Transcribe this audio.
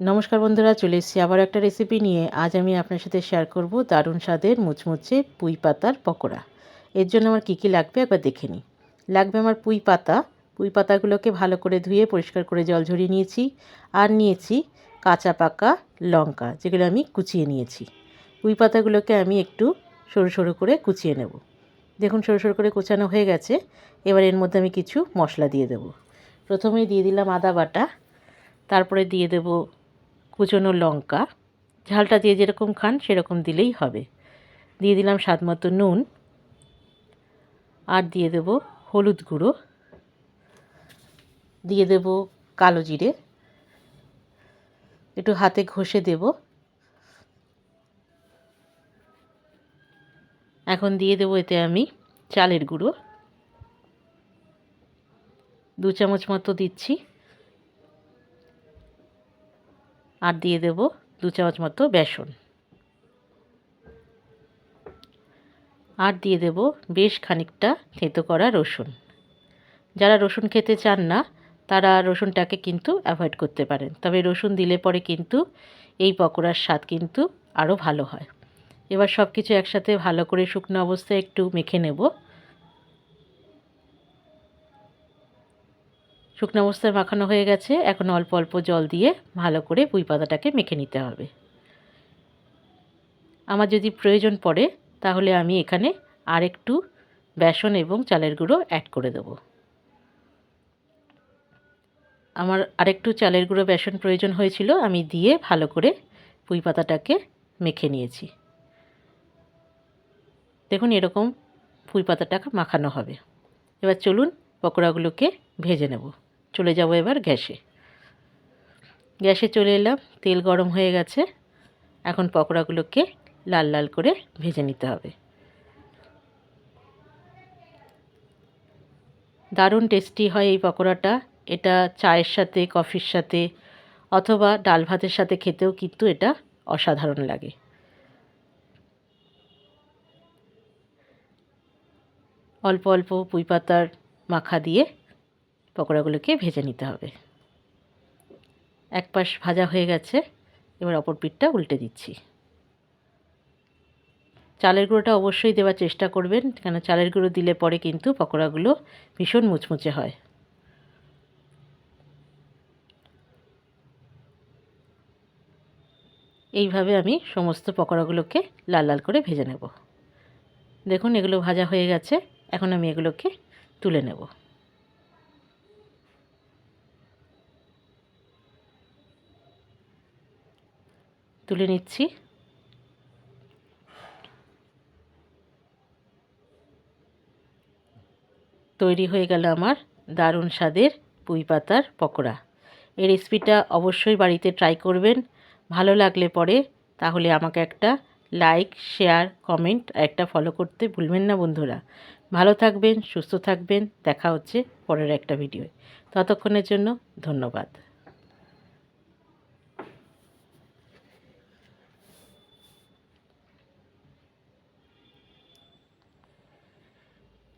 নমস্কার বন্ধুরা, চলে এসেছি আবার একটা রেসিপি নিয়ে। আজ আমি আপনার সাথে শেয়ার করব দারুণ স্বাদের মুচমুচে পুঁই পাতার পকোড়া। এর জন্য আমার কী কী লাগবে একবার দেখে নিই। লাগবে আমার পুঁই পাতা। পুঁই পাতাগুলোকে ভালো করে ধুয়ে পরিষ্কার করে জল ঝরিয়ে নিয়েছি। আর নিয়েছি কাঁচা পাকা লঙ্কা, যেগুলো আমি কুচিয়ে নিয়েছি। পুঁই পাতাগুলোকে আমি একটু সরু সরু করে কুচিয়ে নেব। দেখুন, সরু সরু করে কুচানো হয়ে গেছে। এবার এর মধ্যে আমি কিছু মশলা দিয়ে দেব। প্রথমেই দিয়ে দিলাম আদা বাটা। তারপরে দিয়ে দেব কুচনো লঙ্কা। ঝালটা দিয়ে যেরকম খান, সেরকম দিলেই হবে। দিয়ে দিলাম স্বাদ মতো নুন। আর দিয়ে দেব হলুদ গুঁড়ো। দিয়ে দেব কালো জিরে। একটু হাতে ঘষে দেব। এখন দিয়ে দেবো এতে আমি চালের গুঁড়ো। দু চামচ মতো দিচ্ছি। আর দিয়ে দেব দু চামচ মতো বেসন। আর দিয়ে দেব বেশ খানিকটা থেঁতো করা রসুন। যারা রসুন খেতে চান না, তারা রসুনটাকে কিন্তু অ্যাভয়েড করতে পারেন। তবে রসুন দিলে পরে কিন্তু এই পকোড়ার স্বাদ কিন্তু আরও ভালো হয়। এবার সব কিছু একসাথে ভালো করে শুকনো অবস্থায় একটু মেখে নেব। শুকনো অবস্থায় মাখানো হয়ে গেছে। এখন অল্প অল্প জল দিয়ে ভালো করে পুঁই পাতাটাকে মেখে নিতে হবে। আমার যদি প্রয়োজন পড়ে, তাহলে আমি এখানে আর একটু বেসন এবং চালের গুঁড়ো অ্যাড করে দেব। আমার আরেকটু চালের গুঁড়ো বেসন প্রয়োজন হয়েছিল, আমি দিয়ে ভালো করে পুঁই পাতাটাকে মেখে নিয়েছি। দেখুন এরকম পুঁই পাতাটা মাখানো হবে। এবার চলুন পকোড়াগুলোকে ভেজে নেব। চলে যাব এবার গ্যাসে। গ্যাসে চলে এলাম, তেল গরম হয়ে গেছে। এখন পকোড়াগুলোকে লাল লাল করে ভেজে নিতে হবে। দারুণ টেস্টি হয় এই পকোড়াটা। এটা চায়ের সাথে, কফির সাথে অথবা ডাল ভাতের সাথে খেতেও কিন্তু এটা অসাধারণ লাগে। অল্প অল্প পুঁই পাতার মাখা দিয়ে পকোড়াগুলোকে ভেজে নিতে হবে। এক পাশ ভাজা হয়ে গেছে, এবার অপর পিঠটা উল্টে দিচ্ছি। চালের গুঁড়োটা অবশ্যই দেওয়ার চেষ্টা করবেন, কেন চালের গুঁড়ো দিলে পরে কিন্তু পকোড়াগুলো ভীষণ মুচমুচে হয়। এইভাবে আমি সমস্ত পকোড়াগুলোকে লাল লাল করে ভেজে নেব। দেখুন, এগুলো ভাজা হয়ে গেছে, এখন আমি এগুলোকে তুলে নেব। তুলে নিচ্ছি। তৈরি হয়ে গেল আমার দারুণ স্বাদের পুঁই পাতার পকোড়া। এই রেসিপিটা অবশ্যই বাড়িতে ট্রাই করবেন। ভালো লাগলে পরে তাহলে আমাকে একটা লাইক শেয়ার কমেন্ট একটা ফলো করতে ভুলবেন না বন্ধুরা। ভালো থাকবেন, সুস্থ থাকবেন। দেখা হচ্ছে পরের একটা ভিডিওয় ততক্ষণের জন্য ধন্যবাদ।